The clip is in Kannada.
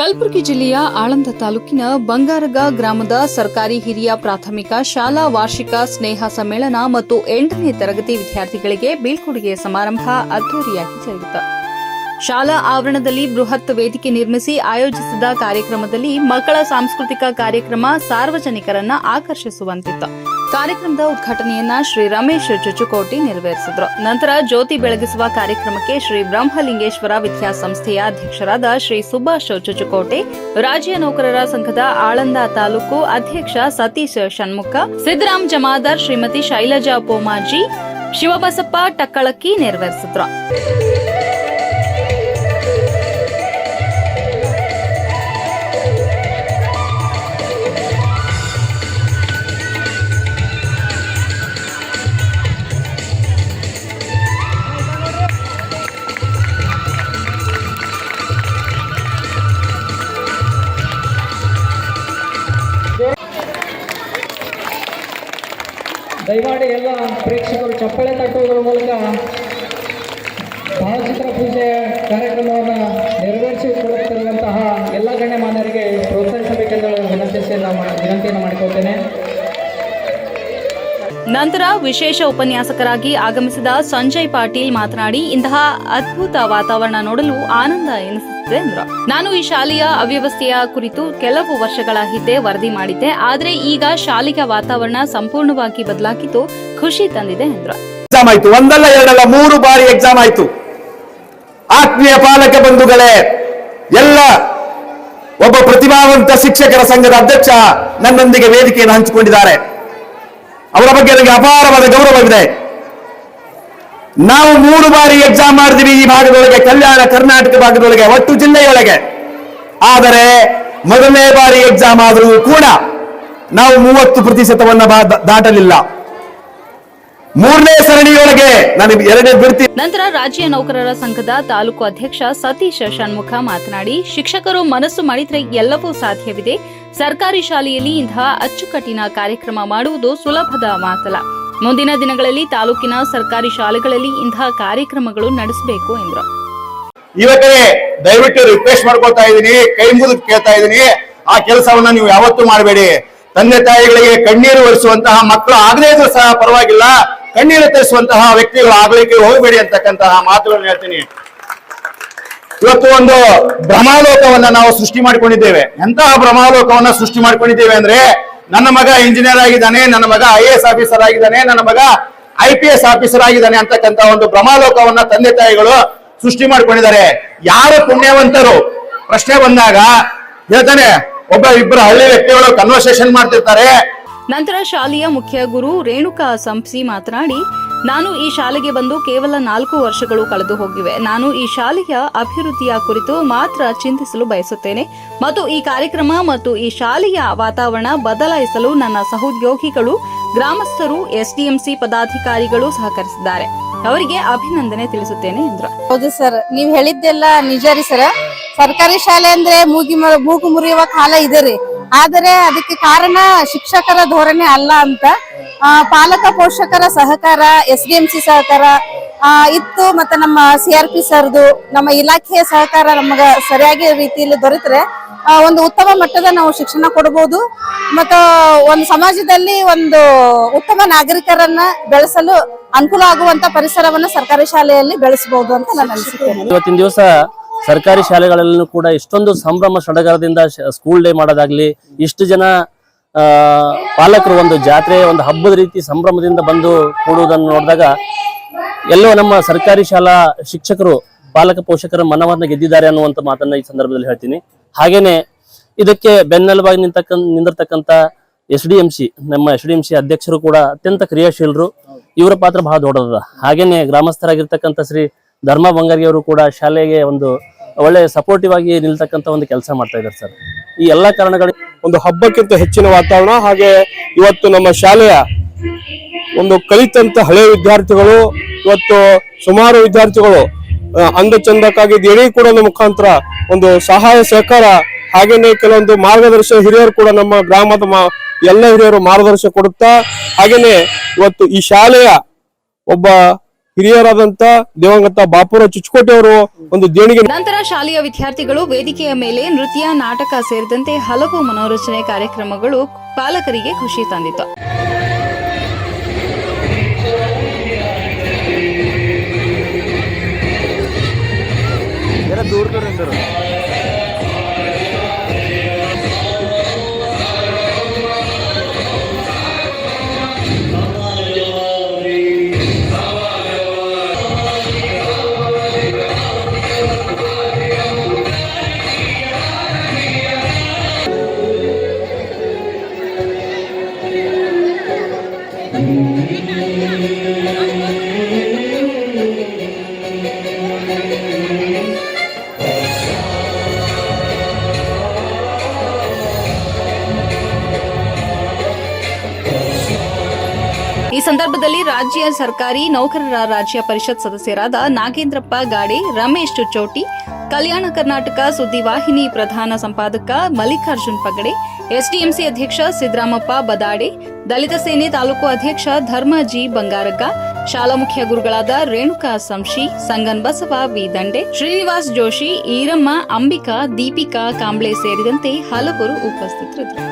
ಕಲಬುರಗಿ ಜಿಲ್ಲೆಯ ಆಳಂದ ತಾಲೂಕಿನ ಬಂಗಾರಗ ಗ್ರಾಮದ ಸರ್ಕಾರಿ ಹಿರಿಯ ಪ್ರಾಥಮಿಕ ಶಾಲಾ ವಾರ್ಷಿಕ ಸ್ನೇಹ ಸಮ್ಮೇಳನ ಮತ್ತು ಎಂಟನೇ ತರಗತಿ ವಿದ್ಯಾರ್ಥಿಗಳಿಗೆ ಬೀಳ್ಕೊಡುಗೆ ಸಮಾರಂಭ ಅದ್ದೂರಿಯಾಗಿ ಜರುಗಿತು. ಶಾಲಾ ಆವರಣದಲ್ಲಿ ಬೃಹತ್ ವೇದಿಕೆ ನಿರ್ಮಿಸಿ ಆಯೋಜಿಸಿದ ಕಾರ್ಯಕ್ರಮದಲ್ಲಿ ಮಕ್ಕಳ ಸಾಂಸ್ಕೃತಿಕ ಕಾರ್ಯಕ್ರಮ ಸಾರ್ವಜನಿಕರನ್ನ ಆಕರ್ಷಿಸುವಂತಿತ್ತು. ಕಾರ್ಯಕ್ರಮದ ಉದ್ಘಾಟನೆಯನ್ನ ಶ್ರೀ ರಮೇಶ್ ಚುಚುಕೋಟಿ ನೆರವೇರಿಸಿದ್ರು. ನಂತರ ಜ್ಯೋತಿ ಬೆಳಗಿಸುವ ಕಾರ್ಯಕ್ರಮಕ್ಕೆ ಶ್ರೀ ಬ್ರಹ್ಮಲಿಂಗೇಶ್ವರ ವಿದ್ಯಾಸಂಸ್ಥೆಯ ಅಧ್ಯಕ್ಷರಾದ ಶ್ರೀ ಸುಭಾಷ್ ಚುಚುಕೋಟೆ ರಾಜ್ಯ ನೌಕರರ ಸಂಘದ ಆಳಂದ ತಾಲೂಕು ಅಧ್ಯಕ್ಷ ಸತೀಶ್ ಷಣ್ಮುಖ, ಸಿದ್ದರಾಮ್ ಜಮಾದಾರ್ ಶ್ರೀಮತಿ ಶೈಲಜಾ ಪೋಮಾಜಿ, ಶಿವಬಸಪ್ಪ ಟಕ್ಕಳಕ್ಕಿ ನೆರವೇರಿಸಿದ್ರು. ದಯಮಾಡಿ ಎಲ್ಲ ಪ್ರೇಕ್ಷಕರು ಚಪ್ಪಳೆ ತಟ್ಟುವುದರ ಮೂಲಕ ಭಾವಚಿತ್ರ ಪೂಜೆ ಕಾರ್ಯಕ್ರಮವನ್ನು ನೆರವೇರಿಸಿಕೊಳ್ಳುತ್ತಿರುವಂತಹ ಎಲ್ಲ ಗಣ್ಯಮಾನ್ಯರಿಗೆ ಪ್ರೋತ್ಸಾಹಿಸಬೇಕೆಂದು ವಿನಂತಿಸಿಯನ್ನು ವಿನಂತಿಯನ್ನು ಮಾಡಿಕೊಳ್ತೇನೆ. ನಂತರ ವಿಶೇಷ ಉಪನ್ಯಾಸಕರಾಗಿ ಆಗಮಿಸಿದ ಸಂಜಯ್ ಪಾಟೀಲ್ ಮಾತನಾಡಿ, ಇಂತಹ ಅದ್ಭುತ ವಾತಾವರಣ ನೋಡಲು ಆನಂದ ಎನಿಸುತ್ತಿದೆ ಎಂದರು ನಾನು ಈ ಶಾಲೆಯ ಅವ್ಯವಸ್ಥೆಯ ಕುರಿತು ಕೆಲವು ವರ್ಷಗಳ ಹಿಂದೆ ವರದಿ ಮಾಡಿದ್ದೆ, ಆದರೆ ಈಗ ಶಾಲೆಯ ವಾತಾವರಣ ಸಂಪೂರ್ಣವಾಗಿ ಬದಲಾಗಿದ್ದು ಖುಷಿ ತಂದಿದೆ ಎಂದರು ಎಕ್ಸಾಮ್ ಆಯ್ತು. ಒಂದಲ್ಲ ಎರಡಲ್ಲ ಮೂರು ಬಾರಿ ಎಕ್ಸಾಮ್ ಆಯ್ತು. ಆತ್ಮೀಯ ಪಾಲಕ ಬಂಧುಗಳೇ, ಎಲ್ಲ ಒಬ್ಬ ಪ್ರತಿಭಾವಂತ ಶಿಕ್ಷಕರ ಸಂಘದ ಅಧ್ಯಕ್ಷ ನನ್ನೊಂದಿಗೆ ವೇದಿಕೆಯನ್ನು ಹಂಚಿಕೊಂಡಿದ್ದಾರೆ. ಅವರ ಬಗ್ಗೆ ನನಗೆ ಅಪಾರವಾದ ಗೌರವವಿದೆ. ನಾವು ಮೂರು ಬಾರಿ ಎಕ್ಸಾಮ್ ಮಾಡಿದ್ವಿ ಈ ಭಾಗದೊಳಗೆ, ಕಲ್ಯಾಣ ಕರ್ನಾಟಕ ಭಾಗದೊಳಗೆ, ಒಟ್ಟು ಜಿಲ್ಲೆಯೊಳಗೆ. ಆದರೆ ಮೊದಲನೇ ಬಾರಿ ಎಕ್ಸಾಮ್ ಆದರೂ ಕೂಡ ನಾವು ಮೂವತ್ತು ಪ್ರತಿಶತವನ್ನು ದಾಟಲಿಲ್ಲ. ಮೂರನೇ ಸರಣಿಯೊಳಗೆ ನಾನು ಎರಡನೇ ಬಿಡ್ತೀನಿ. ನಂತರ ರಾಜ್ಯ ನೌಕರರ ಸಂಘದ ತಾಲೂಕು ಅಧ್ಯಕ್ಷ ಸತೀಶ್ ಷಣ್ಮುಖ ಮಾತನಾಡಿ ಶಿಕ್ಷಕರು ಮನಸ್ಸು ಮಾಡಿದ್ರೆ ಎಲ್ಲವೂ ಸಾಧ್ಯವಿದೆ. ಸರ್ಕಾರಿ ಶಾಲೆಯಲ್ಲಿ ಇಂತಹ ಅಚ್ಚುಕಟ್ಟಿನ ಕಾರ್ಯಕ್ರಮ ಮಾಡುವುದು ಸುಲಭದ ಮಾತಲ್ಲ. ಮುಂದಿನ ದಿನಗಳಲ್ಲಿ ತಾಲೂಕಿನ ಸರ್ಕಾರಿ ಶಾಲೆಗಳಲ್ಲಿ ಇಂತಹ ಕಾರ್ಯಕ್ರಮಗಳು ನಡೆಸಬೇಕು ಎಂದರು. ಇವತ್ತೇ ದಯವಿಟ್ಟು ರಿಕ್ವೆಸ್ಟ್ ಮಾಡ್ಕೊಳ್ತಾ ಇದ್ದೀನಿ ಕೈ ಮುಗಿದು ಕೇಳ್ತಾ ಇದ್ದೀನಿ ಆ ಕೆಲಸವನ್ನ ನೀವು ಯಾವತ್ತೂ ಮಾಡಬೇಡಿ. ತಂದೆ ತಾಯಿಗಳಿಗೆ ಕಣ್ಣೀರು ಒರೆಸುವಂತಹ ಮಕ್ಕಳು ಆಗದೇ ಇದ್ರೂ ಸಹ ಪರವಾಗಿಲ್ಲ. ಕಣ್ಣೀರು ತರಿಸುವಂತಹ ವ್ಯಕ್ತಿಗಳು ಆಗ್ಲಿಕ್ಕೆ ಹೋಗಬೇಡಿ ಅಂತಕ್ಕಂತಹ ಮಾತುಗಳನ್ನು ಹೇಳ್ತೀನಿ. ಇವತ್ತು ಒಂದು ಭ್ರಮಾಲೋಕವನ್ನ ನಾವು ಸೃಷ್ಟಿ ಮಾಡಿಕೊಂಡಿದ್ದೇವೆ. ಎಂತಹ ಭ್ರಮಾಲೋಕವನ್ನ ಸೃಷ್ಟಿ ಮಾಡಿಕೊಂಡಿದ್ದೇವೆ ಅಂದ್ರೆ ನನ್ನ ಮಗ ಇಂಜಿನಿಯರ್ ಆಗಿದ್ದಾನೆ, ನನ್ನ ಮಗ ಐ ಎಸ್ ಆಫೀಸರ್ ಆಗಿದ್ದಾನೆ, ನನ್ನ ಮಗ ಐ ಪಿ ಎಸ್ ಆಫೀಸರ್ ಆಗಿದ್ದಾನೆ ಅಂತಕ್ಕಂತ ಒಂದು ಭ್ರಮಾಲೋಕವನ್ನ ತಂದೆ ತಾಯಿಗಳು ಸೃಷ್ಟಿ ಮಾಡ್ಕೊಂಡಿದ್ದಾರೆ. ಯಾರು ಪುಣ್ಯವಂತರು? ಪ್ರಶ್ನೆ ಬಂದಾಗ ಹೇಳ್ತಾನೆ, ಒಬ್ಬ ಇಬ್ಬರು ಹಳ್ಳಿ ವ್ಯಕ್ತಿಗಳು ಕನ್ವರ್ಸೇಷನ್ ಮಾಡ್ತಿರ್ತಾರೆ. ನಂತರ ಶಾಲೆಯ ಮುಖ್ಯ ಗುರು ರೇಣುಕಾ ಸಂಪ್ಸಿ ಮಾತನಾಡಿ, ನಾನು ಈ ಶಾಲೆಗೆ ಬಂದು ಕೇವಲ ನಾಲ್ಕು ವರ್ಷಗಳು ಕಳೆದು ಹೋಗಿವೆ. ನಾನು ಈ ಶಾಲೆಯ ಅಭಿವೃದ್ಧಿಯ ಕುರಿತು ಮಾತ್ರ ಚಿಂತಿಸಲು ಬಯಸುತ್ತೇನೆ. ಮತ್ತು ಈ ಕಾರ್ಯಕ್ರಮ ಮತ್ತು ಈ ಶಾಲೆಯ ವಾತಾವರಣ ಬದಲಾಯಿಸಲು ನನ್ನ ಸಹೋದ್ಯೋಗಿಗಳು, ಗ್ರಾಮಸ್ಥರು, ಎಸ್ಡಿಎಂಸಿ ಪದಾಧಿಕಾರಿಗಳು ಸಹಕರಿಸಿದ್ದಾರೆ. ಅವರಿಗೆ ಅಭಿನಂದನೆ ತಿಳಿಸುತ್ತೇನೆ, ಎಂದರು. ಹೌದು ಸರ್, ನೀವು ಹೇಳಿದ್ದೆಲ್ಲ ನಿಜ ರೀ ಸರ್. ಸರ್ಕಾರಿ ಶಾಲೆ ಅಂದ್ರೆ ಮೂಗಿ ಮೂಗು ಮುರಿಯುವ ಕಾಲ ಇದೆ ರೀ. ಆದರೆ ಅದಕ್ಕೆ ಕಾರಣ ಶಿಕ್ಷಕರ ಧೋರಣೆ ಅಲ್ಲ ಅಂತ ಪಾಲಕ ಪೋಷಕರ ಸಹಕಾರ ಎಸ್ ಡಿ ಎಂ ಸಿ ಸಹಕಾರ ಇತ್ತು ಮತ್ತೆ ನಮ್ಮ ಸಿ ಆರ್ ಪಿ ಸರ್ದು, ನಮ್ಮ ಇಲಾಖೆಯ ಸಹಕಾರ ನಮಗ ಸರಿಯಾಗಿ ರೀತಿಯಲ್ಲಿ ದೊರೆತರೆ ಒಂದು ಉತ್ತಮ ಮಟ್ಟದ ನಾವು ಶಿಕ್ಷಣ ಕೊಡಬಹುದು ಮತ್ತು ಒಂದು ಸಮಾಜದಲ್ಲಿ ಒಂದು ಉತ್ತಮ ನಾಗರಿಕರನ್ನ ಬೆಳೆಸಲು ಅನುಕೂಲ ಆಗುವಂತ ಪರಿಸರವನ್ನ ಸರ್ಕಾರಿ ಶಾಲೆಯಲ್ಲಿ ಬೆಳೆಸಬಹುದು ಅಂತ ನಾನು ಅನಿಸುತ್ತೇನೆ ಇವತ್ತಿನ ದಿವಸ ಸರ್ಕಾರಿ ಶಾಲೆಗಳಲ್ಲೂ ಕೂಡ ಇಷ್ಟೊಂದು ಸಂಭ್ರಮ ಸಡಗರದಿಂದ ಸ್ಕೂಲ್ ಡೇ ಮಾಡೋದಾಗ್ಲಿ, ಇಷ್ಟು ಜನ ಪಾಲಕರು ಒಂದು ಜಾತ್ರೆ ಒಂದು ಹಬ್ಬದ ರೀತಿ ಸಂಭ್ರಮದಿಂದ ಬಂದು ಕೂಡುವುದನ್ನು ನೋಡಿದಾಗ ಎಲ್ಲೋ ನಮ್ಮ ಸರ್ಕಾರಿ ಶಾಲಾ ಶಿಕ್ಷಕರು, ಪಾಲಕ ಪೋಷಕರ ಮನವನ್ನ ಗೆದ್ದಿದ್ದಾರೆ ಅನ್ನುವಂತ ಮಾತನ್ನ ಈ ಸಂದರ್ಭದಲ್ಲಿ ಹೇಳ್ತೀನಿ. ಹಾಗೇನೆ ಇದಕ್ಕೆ ಬೆನ್ನೆಲುಬಾಗಿ ನಿಂತಕ್ಕ ನಿಂದಿರ್ತಕ್ಕಂಥ ಎಸ್ ಡಿ ಎಂ ಸಿ, ನಮ್ಮ ಎಸ್ ಡಿ ಎಂ ಸಿ ಅಧ್ಯಕ್ಷರು ಕೂಡ ಅತ್ಯಂತ ಕ್ರಿಯಾಶೀಲರು. ಇವರ ಪಾತ್ರ ಬಹಳ ದೊಡ್ಡದ. ಹಾಗೇನೆ ಗ್ರಾಮಸ್ಥರಾಗಿರ್ತಕ್ಕಂಥ ಶ್ರೀ ಧರ್ಮ ಬಂಗಾರಿ ಅವರು ಕೂಡ ಶಾಲೆಗೆ ಒಂದು ಒಳ್ಳೆ ಸಪೋರ್ಟಿವ್ ಆಗಿ ನಿಲ್ತಕ್ಕಂತ ಒಂದು ಕೆಲಸ ಮಾಡ್ತಾ ಇದ್ದಾರೆ ಸರ್. ಈ ಎಲ್ಲಾ ಕಾರಣಗಳು ಒಂದು ಹಬ್ಬಕ್ಕಿಂತ ಹೆಚ್ಚಿನ ವಾತಾವರಣ ಹಾಗೆ ಇವತ್ತು ನಮ್ಮ ಶಾಲೆಯ ಒಂದು ಕಲಿತಂತ ಹಳೆಯ ವಿದ್ಯಾರ್ಥಿಗಳು ಇವತ್ತು ಸುಮಾರು ವಿದ್ಯಾರ್ಥಿಗಳು ಅಂದ ಚಂದಕ್ಕಾಗಿ ಒಂದು ಮುಖಾಂತರ ಒಂದು ಸಹಾಯ ಸಹಕಾರ ಹಾಗೇನೆ ಕೆಲವೊಂದು ಮಾರ್ಗದರ್ಶಕ ಹಿರಿಯರು ಕೂಡ ನಮ್ಮ ಗ್ರಾಮದ ಎಲ್ಲ ಹಿರಿಯರು ಮಾರ್ಗದರ್ಶನ ಕೊಡುತ್ತಾ ಹಾಗೇನೆ ಇವತ್ತು ಈ ಶಾಲೆಯ ಒಬ್ಬ ಹಿರಿಯರಾದಂತ ದಿವಂಗತ ಬಾಪುರ ಚುಚ್ಕೋಟೆ ಅವರು ಒಂದು ದೇಣಿಗೆ ನಂತರ ಶಾಲೆಯ ವಿದ್ಯಾರ್ಥಿಗಳು ವೇದಿಕೆಯ ಮೇಲೆ ನೃತ್ಯ, ನಾಟಕ ಸೇರಿದಂತೆ ಹಲವು ಮನೋರಂಜನೆ ಕಾರ್ಯಕ್ರಮಗಳು ಪಾಲಕರಿಗೆ ಖುಷಿ ತಂದಿತು. ಈ ಸಂದರ್ಭದಲ್ಲಿ ರಾಜ್ಯ ಸರ್ಕಾರಿ ನೌಕರರ ರಾಜ್ಯ ಪರಿಷತ್ ಸದಸ್ಯರಾದ ನಾಗೇಂದ್ರಪ್ಪ ಗಾಡೆ, ರಮೇಶ್ ಚುಚ್ಚೋಟಿ, ಕಲ್ಯಾಣ ಕರ್ನಾಟಕ ಸುದ್ದಿವಾಹಿನಿ ಪ್ರಧಾನ ಸಂಪಾದಕ ಮಲ್ಲಿಕಾರ್ಜುನ್ ಪಗಡೆ, ಎಸ್ಡಿಎಂಸಿ ಅಧ್ಯಕ್ಷ ಸಿದ್ದರಾಮಪ್ಪ ಬದಾಡೆ, ದಲಿತ ಸೇನೆ ತಾಲೂಕು ಅಧ್ಯಕ್ಷ ಧರ್ಮಜಿ ಬಂಗಾರಗ್ಗ ಶಾಲಾ ಮುಖ್ಯ ಗುರುಗಳಾದ ರೇಣುಕಾ ಸಂಶಿ, ಸಂಗನ್ ಬಸವ ವಿ. ದಂಡೆ, ಶ್ರೀನಿವಾಸ್ ಜೋಶಿ, ಈರಮ್ಮ, ಅಂಬಿಕಾ, ದೀಪಿಕಾ ಕಾಂಬ್ಳೆ ಸೇರಿದಂತೆ ಹಲವರು ಉಪಸ್ಥಿತರಿದ್ದರು.